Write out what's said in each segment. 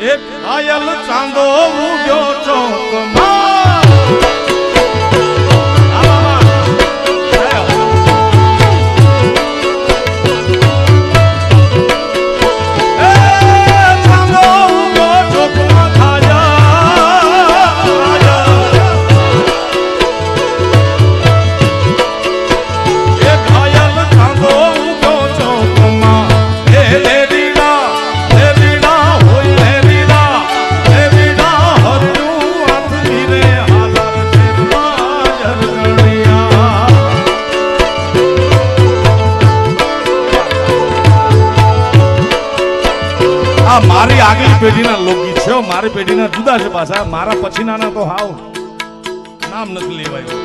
એ ઘાયલ ચાંદો ઉગ્યો ચોકમાં. પેઢીના લોકગીત છે, મારી પેઢીના જુદા છે પાછા. મારા પછીના તો હાવ નામ નથી લેવાયું.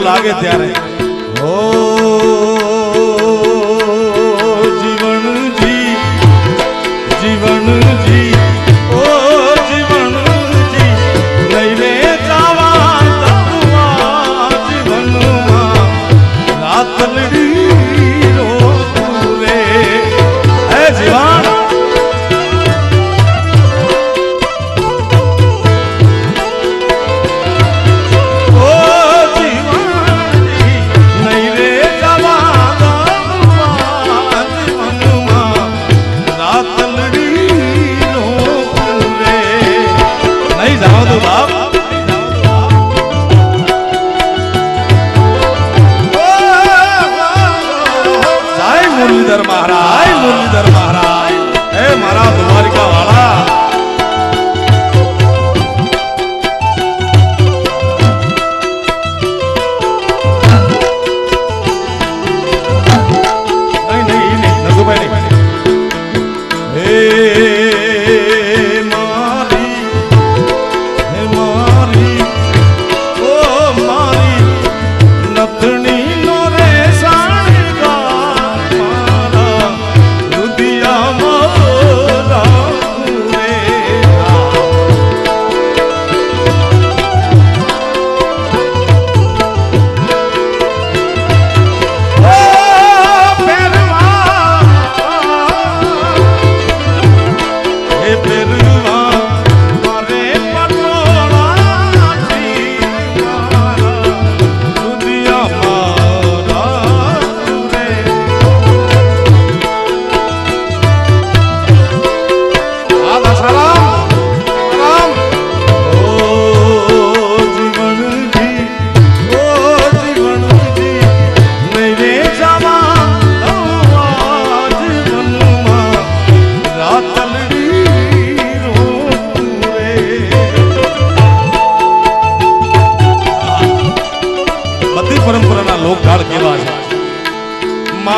લાગે ત્યારે.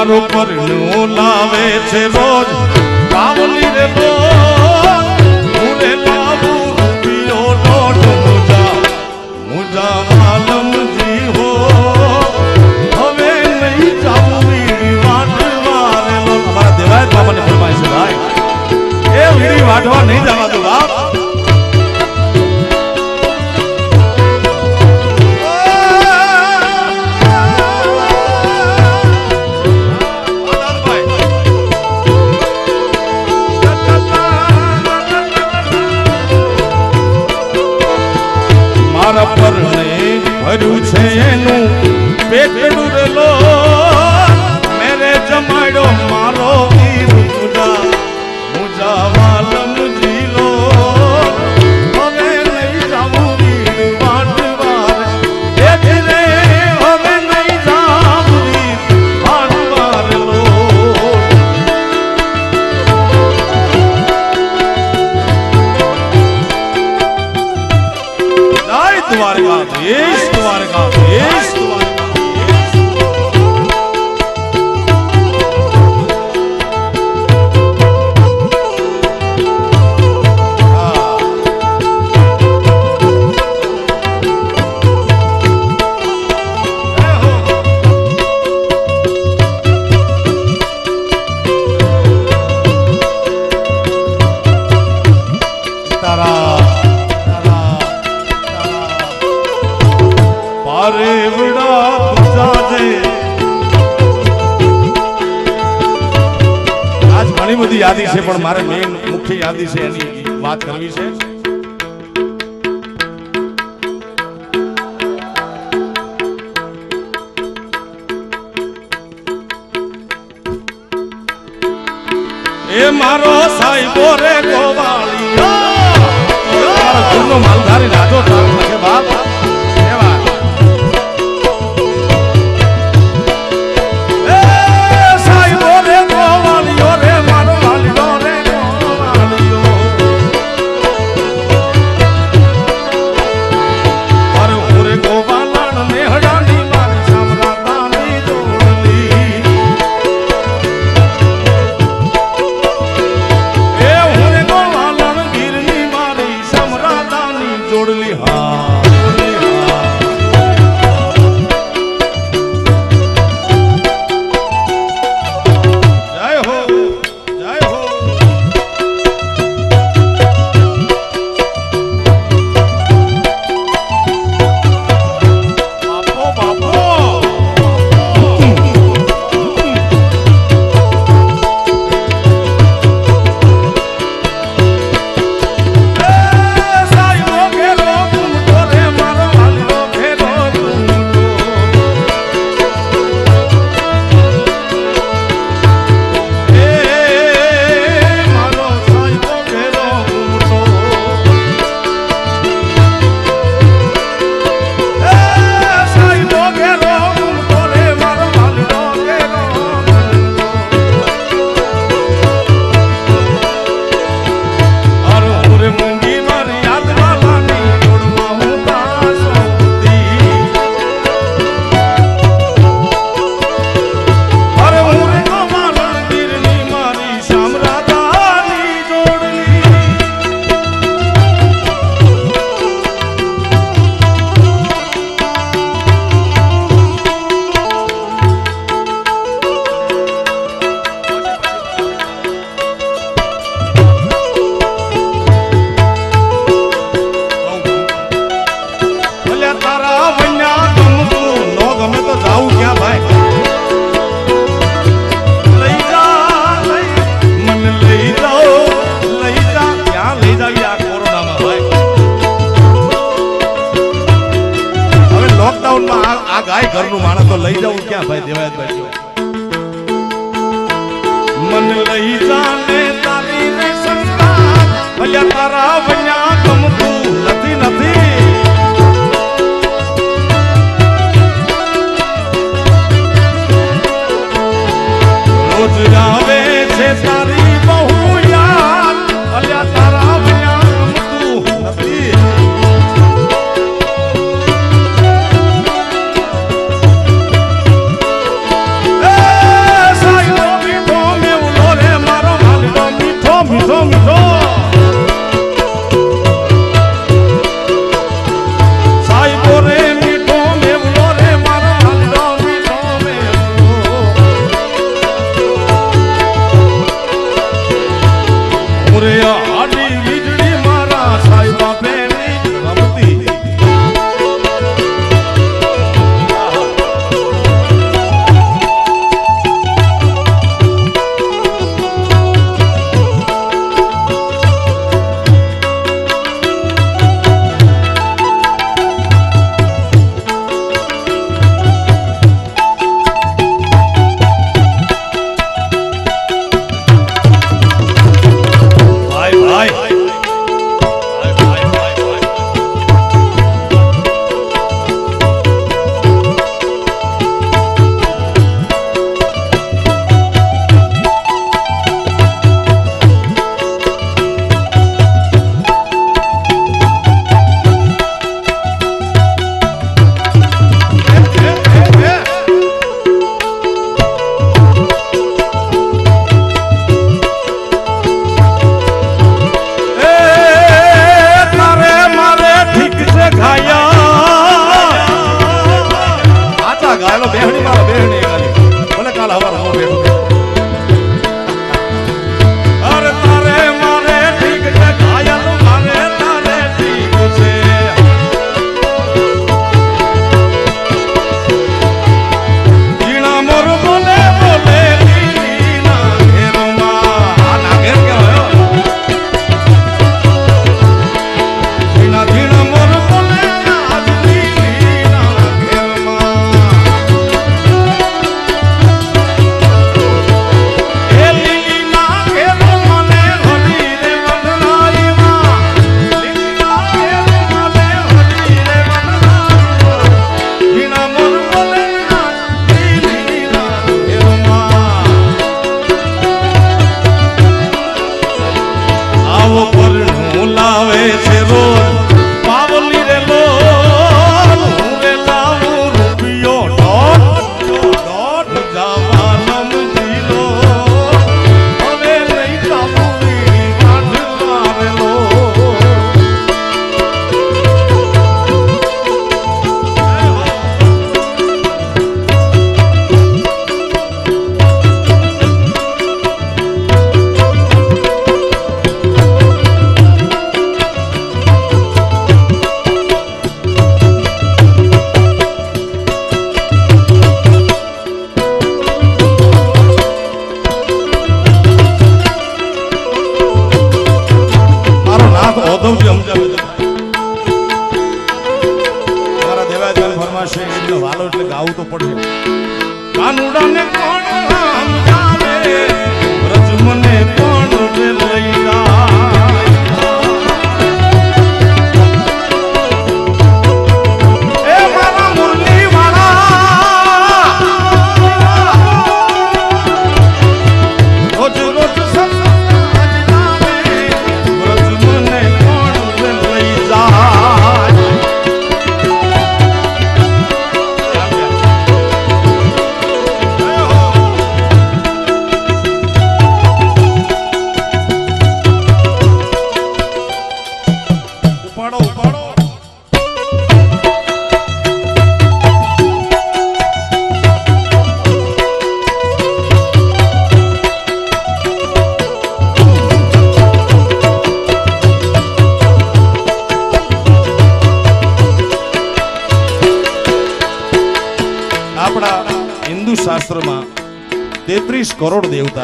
ઉપર લાવે છે રોજ. કરવી એની વાત કરવી છે? એ મારો સાહેબો રે ગોવાળીઓ મારો જૂનો માલધારી રાજો Calma,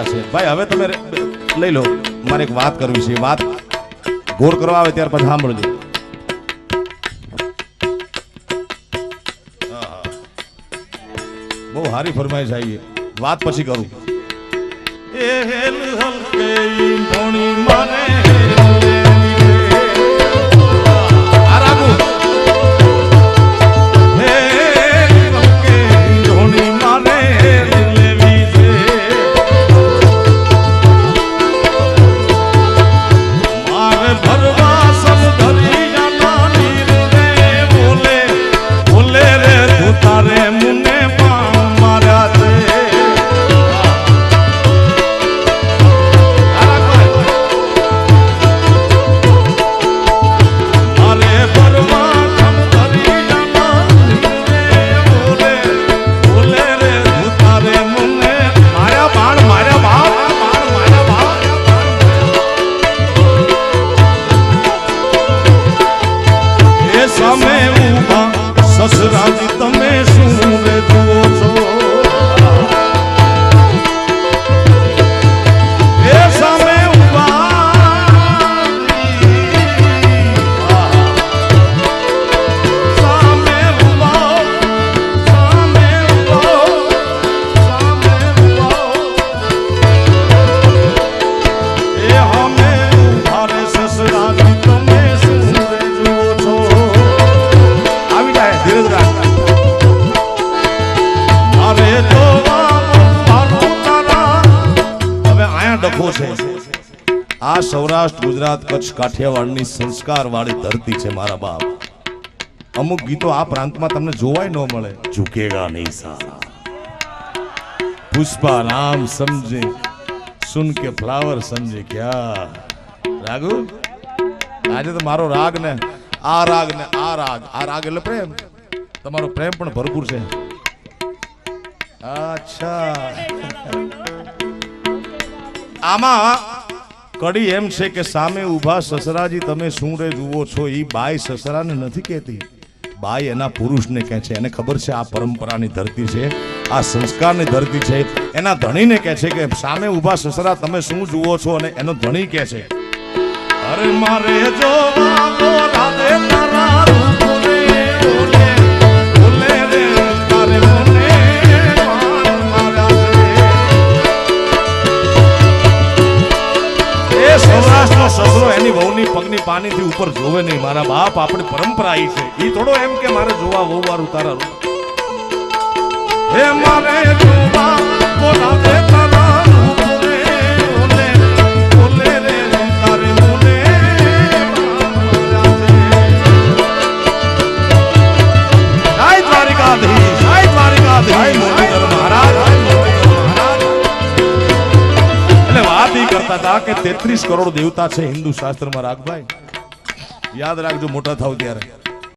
કરોડ છે. ભાઈ, હવે તમે લઈ લો. મારે એક વાત કરવી છે. વાત ગોળ કરવા આવે ત્યાર પછી સાંભળજો. બહુ સારી ફરમાઈશ આવી વાત પછી કરું. એ હેલ હલકે ધોણી માને ડખો છે. આ સૌરાષ્ટ્ર ગુજરાત કચ્છ કાઠિયાવાડની સંસ્કારવાળી ધરતી છે મારા બાપ. અમુક ગીતો આ પ્રાંતમાં તમને જોવાય ન મળે. ઝુકેગા નહીં સારા પુષ્પા નામ સમજે સુન કે ફ્લાવર સમજે ક્યા? રાગુ આજે તો મારો રાગ ને આ રાગ ને આ રાગ આ રાગ એટલે પ્રેમ. તમારો પ્રેમ પણ ભરપૂર છે. અચ્છા. આમાં કડી એમ છે કે સામે ઊભા સસરાજી તમે શું રે જુઓ છો? એ બાઈ સસરાને નથી કહેતી. બાઈ એના પુરુષને કહે છે. એને ખબર છે આ પરંપરાની ધરતી છે, આ સંસ્કારની ધરતી છે. એના ધણીને કહે છે કે સામે ઊભા સસરા તમે શું જુઓ છો? અને એનો ધણી કહે છે, અરે મારે જો રાધે તારા સૌરાષ્ટ્રનો સસરો એની વહુની પગની પાણીથી ઉપર જોવે નહીં. મારા બાપ આપણી પરંપરા આવી છે. એ થોડો એમ કે મારે જોવા વહુ વાર ઉતારા હે મારે જોવા બોલા દે તારા કરતા હતા કે તેત્રીસ કરોડ દેવતા છે હિન્દુ શાસ્ત્રમાં રાખભાઈ યાદ રાખજો, મોટા થાવ ત્યારે.